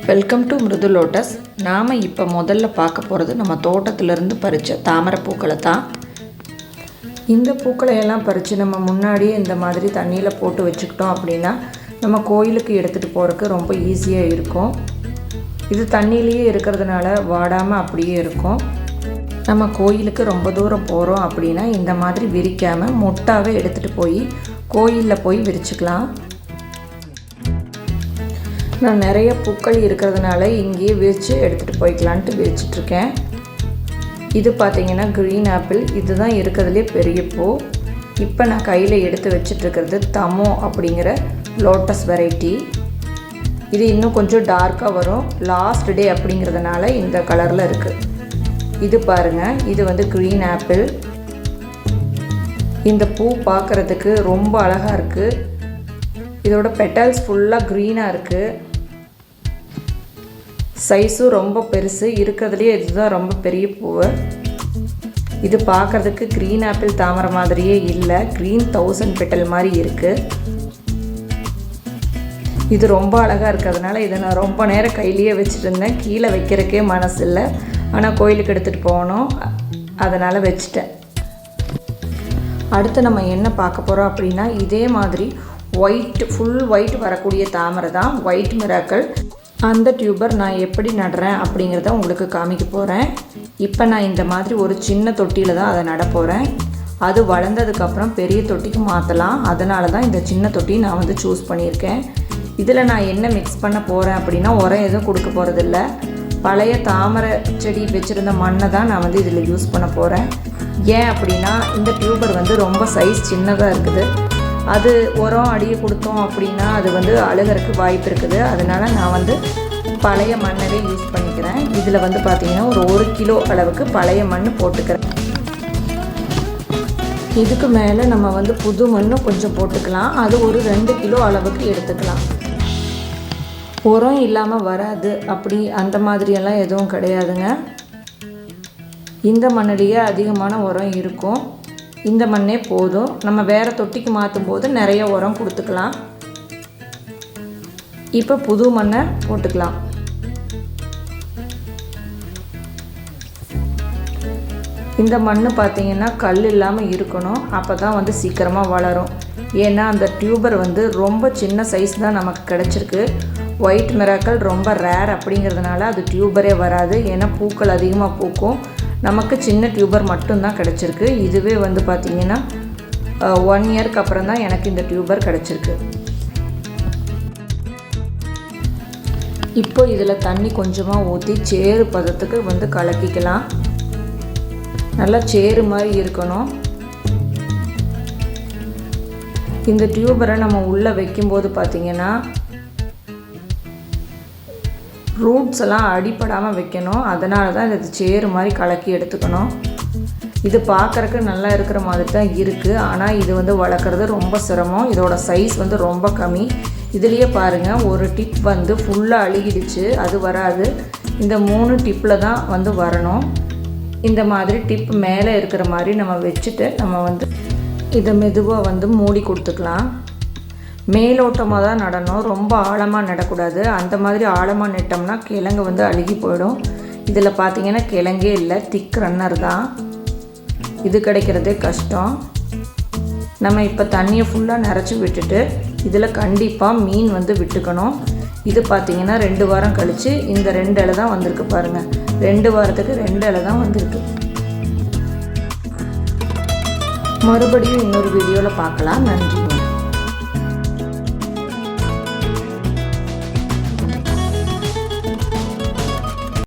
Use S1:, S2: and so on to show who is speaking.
S1: Welcome to மிருது lotus நாம் இப்போ முதல்ல பார்க்க போகிறது நம்ம தோட்டத்திலேருந்து பறித்த தாமரை பூக்களை தான். இந்த பூக்களை எல்லாம் பறித்து நம்ம முன்னாடியே இந்த மாதிரி தண்ணியில் போட்டு வச்சுக்கிட்டோம் அப்படின்னா நம்ம கோயிலுக்கு எடுத்துகிட்டு போகிறதுக்கு ரொம்ப ஈஸியாக இருக்கும். இது தண்ணியிலேயே இருக்கிறதுனால வாடாமல் அப்படியே இருக்கும். நம்ம கோயிலுக்கு ரொம்ப தூரம் போகிறோம் அப்படின்னா இந்த மாதிரி விரிக்காமல் மொட்டாவே எடுத்துகிட்டு போய் கோயிலில் போய் விரிச்சுக்கலாம். நான் நிறைய பூக்கள் இருக்கிறதுனால இங்கேயே விரித்து எடுத்துகிட்டு போய்க்கலான்ட்டு விரிச்சிட்ருக்கேன். இது பார்த்தீங்கன்னா க்ரீன் ஆப்பிள் இதுதான் இருக்கிறதுலே பெரிய பூ. இப்போ நான் கையில் எடுத்து வச்சிட்ருக்கிறது தமோ அப்படிங்கிற லோட்டஸ் வெரைட்டி இது இன்னும் கொஞ்சம் டார்க்காக வரும். லாஸ்ட் டே அப்படிங்கிறதுனால இந்த கலரில் இருக்குது இது பாருங்கள் இது வந்து க்ரீன் ஆப்பிள் இந்த பூ பார்க்குறதுக்கு ரொம்ப அழகாக இருக்குது இதோட பெட்டல்ஸ் ஃபுல்லாக க்ரீனாக இருக்குது சைஸும் ரொம்ப பெருசு இருக்கிறதுலையே இதுதான் ரொம்ப பெரிய பூவு. இது பார்க்குறதுக்கு க்ரீன் ஆப்பிள் தாமரை மாதிரியே இல்லை க்ரீன் தௌசண்ட் பெட்டல் மாதிரி இருக்குது இது ரொம்ப அழகாக இருக்கிறதுனால இதை நான் ரொம்ப நேரம் கையிலேயே வச்சுட்ருந்தேன் கீழே வைக்கிறக்கே மனசு இல்லை ஆனால் கோயிலுக்கு எடுத்துகிட்டு போகணும். அதனால் வச்சுட்டேன். அடுத்து நம்ம என்ன பார்க்க போகிறோம் அப்படின்னா இதே மாதிரி ஒயிட் ஃபுல் ஒயிட் வரக்கூடிய தாமரை தான். ஒயிட் மிராக்கள் அந்த டியூபர் நான் எப்படி நடுறேன் அப்படிங்கிறத உங்களுக்கு காமிக்க போகிறேன் இப்போ நான் இந்த மாதிரி ஒரு சின்ன தொட்டியில் தான் அதை நட போகிறேன் அது வளர்ந்ததுக்கப்புறம் பெரிய தொட்டிக்கு மாற்றலாம் அதனால தான் இந்த சின்ன தொட்டி நான் வந்து சூஸ் பண்ணியிருக்கேன். இதில் நான் என்ன மிக்ஸ் பண்ண போகிறேன் அப்படின்னா உரம் எதுவும் கொடுக்க போகிறதில்ல பழைய தாமரை செடி வச்சுருந்த மண்ணை தான் நான் வந்து இதில் யூஸ் பண்ண போகிறேன் ஏன் அப்படின்னா இந்த டியூபர் வந்து ரொம்ப சைஸ் சின்னதாக இருக்குது. அது உரம் அடியை கொடுத்தோம் அப்படின்னா அது வந்து அழுகிறதுக்கு வாய்ப்பு இருக்குது. அதனால் நான் வந்து பழைய மண்ணவே யூஸ் பண்ணிக்கிறேன். இதில் வந்து பார்த்திங்கன்னா ஒரு ஒரு கிலோ அளவுக்கு பழைய மண் போட்டுக்கிறேன். இதுக்கு மேலே நம்ம வந்து புது மண்ணும் கொஞ்சம் போட்டுக்கலாம். அது ஒரு ரெண்டு கிலோ அளவுக்கு எடுத்துக்கலாம். உரம் இல்லாமல் வராது அப்படி அந்த மாதிரியெல்லாம் எதுவும் கிடையாதுங்க. இந்த மண்ணிலேயே அதிகமான உரம் இருக்கும். இந்த மண்ணே போதும். நம்ம வேறு தொட்டிக்கு மாற்றும் போது நிறைய உரம் கொடுத்துக்கலாம். இப்போ புது மண்ணை போட்டுக்கலாம். இந்த மண் பார்த்திங்கன்னா கல் இல்லாமல் இருக்கணும். அப்போ தான் வந்து சீக்கிரமாக வளரும். ஏன்னா அந்த டியூபர் வந்து ரொம்ப சின்ன சைஸ் தான் நமக்கு கிடச்சிருக்கு. ஒயிட் மிராக்கள் ரொம்ப ரேர் அப்படிங்கிறதுனால அது டியூபரே வராது. ஏன்னா பூக்கள் அதிகமாக பூக்கும். நமக்கு சின்ன டியூபர் மட்டும்தான் கிடச்சிருக்கு. இதுவே வந்து பார்த்திங்கன்னா ஒன் இயர்க்கு அப்புறம் தான் எனக்கு இந்த டியூபர் கிடச்சிருக்கு. இப்போ இதில் தண்ணி கொஞ்சமாக ஊற்றி சேறு பதத்துக்கு வந்து கலக்கிக்கலாம். நல்லா சேறு மாதிரி இருக்கணும். இந்த டியூபரை நம்ம உள்ளே வைக்கும்போது பார்த்திங்கன்னா ரூட்ஸ் எல்லாம் அடிப்படாமல் வைக்கணும். அதனால தான் இது சேறு மாதிரி கலக்கி எடுத்துக்கணும். இது பார்க்குறக்கு நல்லா இருக்கிற மாதிரி தான் இருக்குது ஆனால் இது வந்து வளர்க்குறது ரொம்ப சிரமம். இதோட சைஸ் வந்து ரொம்ப கம்மி. இதுலேயே பாருங்கள் ஒரு டிப் வந்து ஃபுல்லாக அழுகிடுச்சு. அது வராது. இந்த மூணு டிப்பில் தான் வந்து வரணும். இந்த மாதிரி டிப் மேலே இருக்கிற மாதிரி நம்ம வச்சுட்டு நம்ம வந்து இதை மெதுவாக வந்து மூடி கொடுத்துக்கலாம். மேலோட்டமாக தான் நடணும். ரொம்ப ஆழமாக நடக்கூடாது. அந்த மாதிரி ஆழமாக நட்டோம்னா கிழங்கு வந்து அழுகி போயிடும். இதில் பார்த்தீங்கன்னா கிழங்கே இல்லை திக் ரன்னர் தான். இது கிடைக்கிறதே கஷ்டம். நம்ம இப்போ தண்ணியை ஃபுல்லாக நிறச்சி விட்டுட்டு இதில் கண்டிப்பாக மீன் வந்து விட்டுக்கணும். இது பார்த்திங்கன்னா ரெண்டு வாரம் கழித்து இந்த ரெண்டு இலை தான் வந்திருக்கு பாருங்கள் ரெண்டு வாரத்துக்கு ரெண்டு இலை தான் வந்திருக்கு. மறுபடியும் இன்னொரு வீடியோவில் பார்க்கலாம். நன்றி.